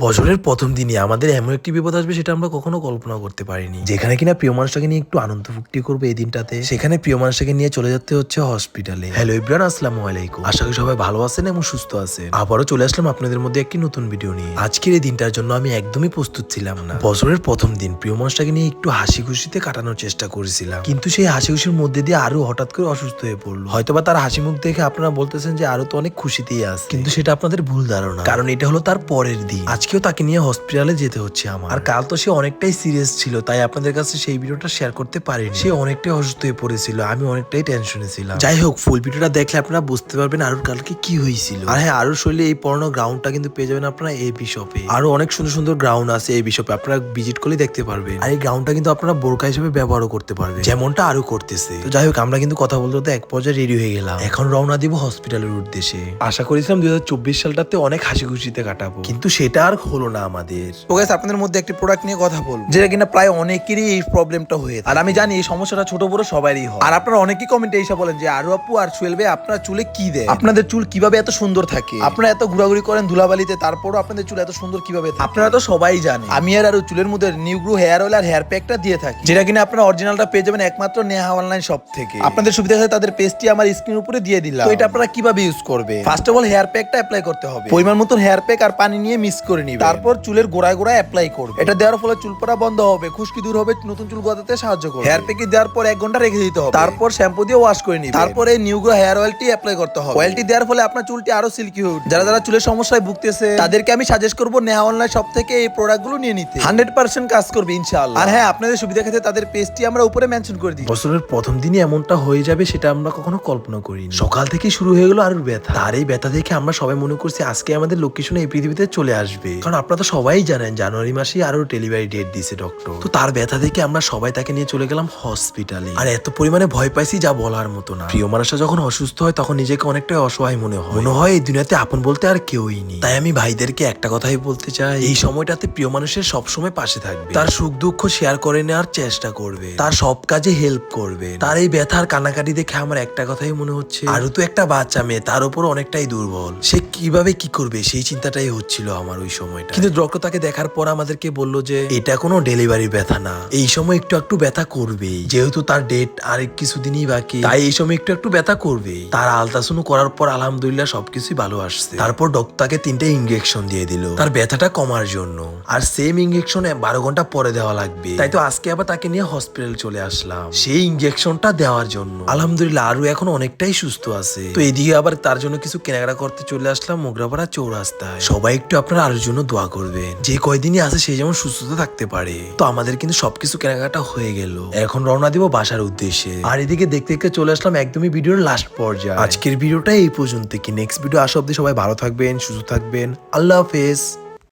বছরের প্রথম দিনই আমাদের এমন একটি বিপদ আসবে সেটা আমরা কখনো কল্পনা করতে পারিনি। যেখানে কিনা প্রিয় মানুষটাকে নিয়ে একটু আনন্দ ফুর্তি করব এই দিনটাতে, সেখানে প্রিয় মানুষটাকে নিয়ে চলে যেতে হচ্ছে হসপিটালে হ্যালো ইব্রান আসসালামু আলাইকুম। আশা করি সবাই ভালো আছেন এবং সুস্থ আছেন। আবারও চলে আসলাম আপনাদের মধ্যে একটি নতুন ভিডিও নিয়ে। আজকের এই দিনটার জন্য আমি একদমই প্রস্তুত ছিলাম না। বছরের প্রথম দিন প্রিয় মানুষটাকে নিয়ে একটু হাসি খুশিতে কাটানোর চেষ্টা করেছিলাম। কিন্তু সেই হাসি খুশির মধ্যে দিয়ে আরও হঠাৎ করে অসুস্থ হয়ে পড়ল। হয়তোবা তার হাসি মুখ দেখে আপনারা বলতেছেন যে আরও তো অনেক খুশিতেই আছে। কিন্তু সেটা আপনাদের ভুল ধারণা। কারণ এটা হলো তার পরের দিন। আজকেও তাকে নিয়ে হসপিটালে যেতে হচ্ছে আমার। আর কাল তো সে অনেকটাই সিরিয়াস ছিল তাই আপনাদের কাছে সেই ভিডিওটা শেয়ার করতে পারিনি। সে অনেকটাই অসুস্থ হয়ে পড়েছিল আমি অনেকটাই টেনশনে ছিলাম। যাই হোক ফুল ভিডিওটা দেখলে আপনারা বুঝতে পারবেন আরুর কালকে কি হয়েছিল। আর হ্যাঁ আরুর শরীরে এই পড়ানো গ্রাউন্ডটা কিন্তু পেয়ে যাবেন আপনারা এই বিশপে আরও অনেক সুন্দর সুন্দর গ্রাউন্ড আছে এই বিশপে আপনারা ভিজিট করলে দেখতে পারবেন। আর এই গ্রাউন্ডটা কিন্তু আপনারা বোরকা হিসেবে ব্যবহারও করতে পারবেন। যেমনটা আরও করতেছে। তো যাই হোক আমরা কিন্তু কথা বলতে বলতে এক পর্যায়ে রেডি হয়ে গেলাম। এখন রওনা দিব হসপিটালের উদ্দেশ্যে। আশা করেছিলাম দুই সালটাতে অনেক হাসি খুশিতে কাটাবো। কিন্তু সেটা আর হলো না আমাদের। তো গাইস আপনাদের মধ্যে একটি প্রোডাক্ট নিয়ে কথা বলব। যেটা কিনা প্রায় অনেকেরই এই প্রবলেমটা হয়ে। আর আমি জানি এই সমস্যাটা ছোট বড় সবারই হয়। আর আপনারা অনেকেই কমেন্টে এসে বলেন যে আরও আপু আর সুয়েল ভাই আপনার চুলে কি দেয়? আপনাদের চুল কীভাবে এত সুন্দর থাকে? আপনারা এত ঘোরাঘুরি করেন ধুলাবালিতে তারপরও আপনাদের চুল এত সুন্দর কীভাবে আপনারা তো সবাই জানেন। আমি আর আরও চুলের মধ্যে নিউ গ্রু হেয়ার অয়েল আর হেয়ার প্যাকটা দিয়ে থাকি। যেটা কিনা আপনারা অরিজিনালটা পেয়ে যাবেন একমাত্র নেহা অনলাইন শপ থেকে। আপনাদের সুবিধা আছে তাদের পেজটি আমার স্ক্রিন উপরে দিয়ে দিলাম। তো এটা আপনারা কীভাবে ইউজ করবে ফার্স্ট অফ অল হেয়ার প্যাকটা অ্যাপ্লাই করতে হবে। পরিমাণ মতো হেয়ার প্যাক আর পানি নিয়ে মিক্স করে নিবে তারপর চুলের গোড়ায় গোড়ায় অ্যাপ্লাই করবে এটা দেওয়ার ফলে চুল পড়া বন্ধ হবে খুশকি দূর হবে নতুন চুল গজাতে সাহায্য করবে। হেয়ার প্যাকে দেওয়ার পর এক ঘণ্টা রেখে দিতে হবে। তারপর শ্যাম্পু দিয়ে ওয়াশ করে নিবে তারপরে নিউ গ্রো হেয়ার অয়েলটি অ্যাপ্লাই করতে হবে। অয়েলটি দেওয়ার ফলে আপনার চুলটি আরও সিল্কি হয়ে যারা যারা চুলের সমস্যায় ভুগতেছে তাদেরকে আমি সাজেস্ট করব নেহা অনলাইন সব থেকে এই প্রোডাক্টগুলো নিয়ে নিতে। হান্ড্রেড পার্সেন্ট কাজ করবে ইনশাআল্লাহ। আর হ্যাঁ আপনাদের সুবিধা ক্ষেত্রে তাদের পেজটি আমরা উপরে মেনশন করে দিই। বছরের প্রথম দিনই এমনটা হয়ে যাবে সেটা আমরা কখনো কল্পনা করিনি। সকাল থেকে শুরু হয়ে গেল আরুর ব্যথা। তার এই ব্যথা দেখে আমরা সবাই মনে করছি আজকে আমাদের লোকেশনে এই পৃথিবীতে চলে আসবে। কারণ আপনারা তো সবাই জানেন জানুয়ারি মাসে আরও ডেলিভারি ডেট দিছে ডক্টর তো তার ব্যথা দেখে আমরা সবাই তাকে নিয়ে চলে গেলাম হসপিটালে আর এত পরিমাণে ভয় পাইছি যা বলার মতো না। প্রিয় মানুষটা যখন অসুস্থ হয় তখন নিজেকে অনেকটাই অসহায় মনে হয়। মনে হয় এই দুনিয়াতে আপন বলতে আর কেউই নেই। তাই আমি ভাইদেরকে একটা কথাই বলতে চাই এই সময়টাতে প্রিয় মানুষের সবসময় পাশে থাকবে। তার সুখ দুঃখ শেয়ার করে নেওয়ার চেষ্টা করবে। তার সব কাজে হেল্প করবে। তার এই ব্যথার কানাকাটি দেখে আমার একটা কথাই মনে হচ্ছে। আরও তো একটা বাচ্চা মেয়ে, তার উপর অনেকটাই দুর্বল। সে কীভাবে কি করবে, সেই চিন্তাটাই হচ্ছিল আমার ওই সময়টা কিন্তু ডক্টর তাকে দেখার পর আমাদেরকে বলল যে, এটা কোনো ডেলিভারি ব্যথা না। এই সময় একটু একটু ব্যথা করবেই। যেহেতু তার ডেট আর কিছুদিনই বাকি, তাই এই সময় একটু একটু ব্যথা করবেই। তার আলট্রাসাউন্ড করার পর আলহামদুলিল্লাহ সবকিছুই ভালো আসছে। তারপর ডক্টর তাকে তিনটে ইঞ্জেকশন দিয়ে দিল। তার ব্যথাটা কমার জন্য। আর সেম ইঞ্জেকশন বারো ঘণ্টা পরে দেওয়া লাগবে। তাই তো আজকে আবার তাকে নিয়ে হসপিটাল চলে আসলাম। সেই ইঞ্জেকশনটা দেওয়ার জন্য। আলহামদুলিল্লাহ আরও এখন অনেকটাই সুস্থ আছে। তো এদিকে আবার তার জন্য কিছু কেনাকাটা করতে চলে আসলাম মোগরাপাড়া চৌরাস্তায়। সবাই একটু আপনার আরোর জন্য দোয়া করবেন। যে কয়দিনই আছে সেই যেমন সুস্থতা থাকতে পারে। তো আমাদের কিন্তু সবকিছু কেনাকাটা হয়ে গেল। এখন রওনা দিব বাসার উদ্দেশ্যে। আর এদিকে দেখতে দেখতে চলে আসলাম একদমই ভিডিওর লাস্ট পর্যায়ে। আজকের ভিডিওটা এই পর্যন্ত। কি নেক্সট ভিডিও আসা অব্দি সবাই ভালো থাকবেন সুস্থ থাকবেন। আল্লাহ হাফেজ।